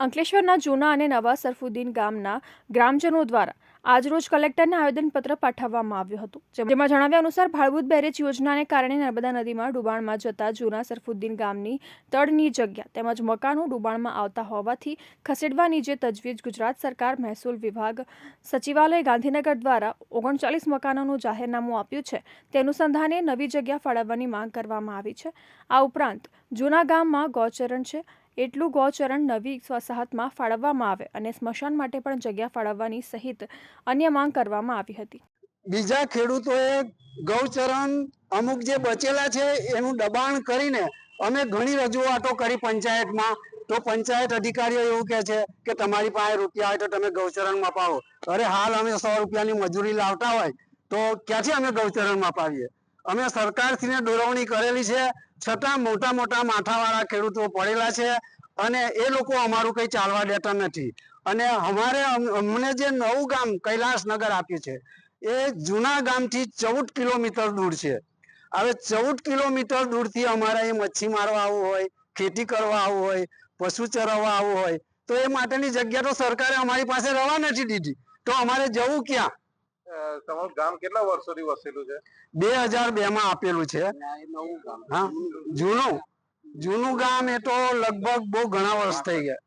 અંકલેશ્વરના જૂના અને નવા સરફુદ્દીન ગામના ગ્રામજનો દ્વારા આજરોજ કલેક્ટરને આવેદનપત્ર પાઠવવામાં આવ્યું હતું. જેમાં જણાવ્યા અનુસાર ભાળભૂત બેરેજ યોજનાને કારણે નર્મદા નદીમાં ડુબાણમાં જતા જૂના સરફુદ્દીન ગામની તળની જગ્યા તેમજ મકાનો ડુબાણમાં આવતા હોવાથી ખસેડવાની જે તજવીજ ગુજરાત સરકાર મહેસૂલ વિભાગ સચિવાલય ગાંધીનગર દ્વારા ઓગણચાલીસ મકાનોનું જાહેરનામું આપ્યું છે તે અનુસંધાને નવી જગ્યા ફાળવવાની માંગ કરવામાં આવી છે. આ ઉપરાંત જૂના ગામમાં ગૌચરણ છે એટલું ગૌચરણ નવી વસાહતમાં ફાળવવામાં આવે અને સ્મશાન માટે પણ જગ્યા ફાળવવાની સહિત અન્ય માંગ કરવામાં આવી હતી. બીજા ખેડૂતોએ ગૌચરણ અમુક જે બચેલા છે એનું દબાણ કરીને અમે ઘણી રજૂઆતો કરી પંચાયતમાં. તો પંચાયત અધિકારીઓ એવું કહે છે કે તમારી પાસે રૂપિયા હોય તો તમે ગૌચરણમાં પાવો અરે હાલ અમે સો રૂપિયાની મજૂરી લાવતા હોય તો ક્યાંથી અમે ગૌચરણમાં પાવીએ અમે સરકારશ્રીને દોરવણી કરેલી છે. છતાં મોટા મોટા માથાવાળા ખેડૂતો પડેલા છે અને એ લોકો અમારું કંઈ ચાલવા દેતા નથી. અને અમારે અમ- અમને જે નવું ગામ કૈલાસનગર આપ્યું છે, એ જૂના ગામથી ચૌદ કિલોમીટર દૂર છે. હવે ચૌદ કિલોમીટર દૂરથી અમારે અહીં મચ્છી મારવા આવવું હોય, ખેતી કરવા આવવું હોય, પશુ ચરાવવા આવવું હોય, તો એ માટેની જગ્યા તો સરકારે અમારી પાસે રવા નથી દીધી. તો અમારે જવું ક્યાં? તમારું ગામ કેટલા વર્ષોથી વસેલું છે? બે હજાર બે માં આપેલું છે. હા જૂનું જૂનું ગામ એ તો લગભગ બહુ ઘણા વર્ષ થઈ ગયા.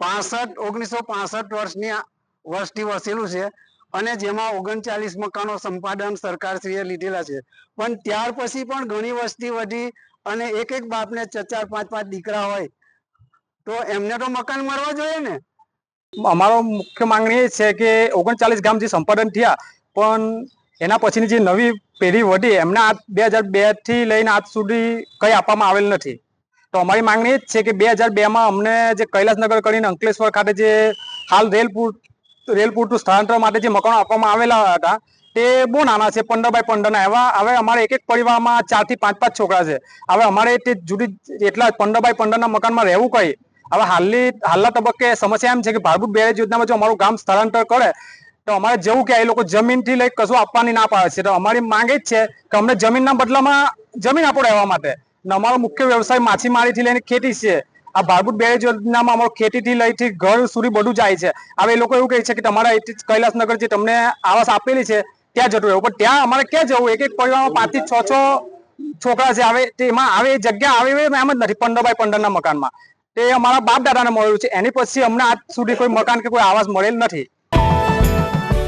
પાસઠ ઓગણીસો પાસઠ વર્ષની વર્ષથી વસેલું છે. અને જેમાં ઓગણચાલીસ મકાનો સંપાદન સરકારશ્રીએ લીધેલા છે. પણ ત્યાર પછી પણ ઘણી વસ્તી વધી અને એક એક બાપને ચાર ચાર પાંચ પાંચ દીકરા હોય તો એમને તો મકાન મળવા જોઈએ ને? અમારો મુખ્ય માંગણી એ છે કે ઓગણચાલીસ ગામ જે સંપાદન થયા પણ એના પછીની જે નવી પેઢી વધી એમને આજ બે હજાર બેથી લઈને આજ સુધી કંઈ આપવામાં આવેલ નથી. તો અમારી માંગણી એ જ છે કે બે હજાર બેમાં અમને જે કૈલાસનગર કરીને અંકલેશ્વર ખાતે જે હાલ રેલપુર, રેલપુરનું સ્થળાંતર માટે જે મકાનો આપવામાં આવેલા હતા, તે બહુ નાના છે, પંદર બાય પંદરના. એવા હવે અમારે એક એક પરિવારમાં ચારથી પાંચ પાંચ છોકરા છે. હવે અમારે તે જુદી એટલા પંદર બાય પંદરના મકાનમાં રહેવું કઈ? હવે હાલની, હાલના તબક્કે સમસ્યા એમ છે કે ભારભૂત બેરેજ યોજનામાં જો અમારું ગામ સ્થળાંતર કરે તો અમારે જવું કે એ લોકો જમીનથી લઈ કશું આપવાની ના પાડે છે. તો અમારી માંગ જ છે કે અમને જમીનના બદલામાં જમીન આપો રહેવા માટે. ને અમારો મુખ્ય વ્યવસાય માછીમારીથી લઈને ખેતી છે. આ ભારભૂત બેરેજ યોજનામાં અમારો ખેતીથી લઈથી ઘર સુધી બધું જાય છે. હવે એ લોકો એવું કહે છે કે તમારા કૈલાસનગર જે તમને આવાસ આપેલી છે, ત્યાં જતું રહેવું. પણ ત્યાં અમારે ક્યાં જવું? એક એક પરિવારમાં પાંચથી છ છ છોકરા છે. આવે તેમાં આવે જગ્યા આવે એમ જ નથી. પંદર બાય પંદરના મકાનમાં. તે અમારા બાપ દાદાને મળેલું છે. એની પછી અમને આજ સુધી કોઈ મકાન કે કોઈ આવાસ મળેલ નથી.